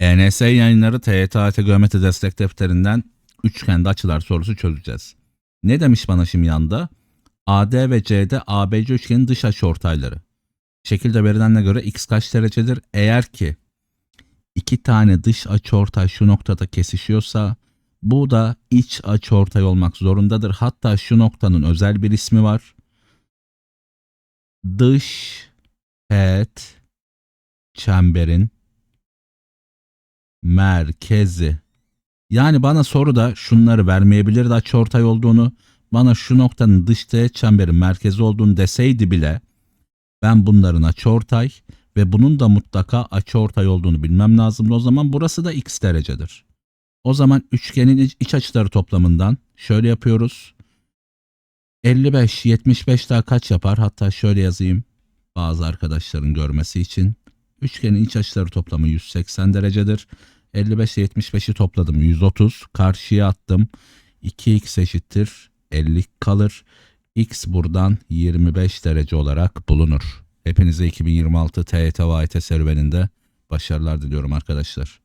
ENS yayınları TYT AYT Geometri Destek Defterinden üçgende açılar sorusu çözeceğiz. Ne demiş bana şimdi yanda? AD ve CD ABC üçgenin dış açı ortayları. Şekilde verilenine göre x kaç derecedir? Eğer ki iki tane dış açıortay şu noktada kesişiyorsa bu da iç açıortay olmak zorundadır. Hatta şu noktanın özel bir ismi var. Dış het çemberin merkezi. Yani bana soruda şunları vermeyebilirdi açıortay olduğunu. Bana şu noktanın dış teğet çemberin merkezi olduğunu deseydi bile ben bunların açıortay ve bunun da mutlaka açıortay olduğunu bilmem lazımdı. O zaman burası da x derecedir. O zaman üçgenin iç, iç açıları toplamından şöyle yapıyoruz. 55, 75 daha kaç yapar? Hatta şöyle yazayım bazı arkadaşların görmesi için. Üçgenin iç açıları toplamı 180 derecedir. 55 ile 75'i topladım 130. Karşıya attım. 2x eşittir 50 kalır. X buradan 25 derece olarak bulunur. Hepinize 2026 TYT ve serüveninde başarılar diliyorum arkadaşlar.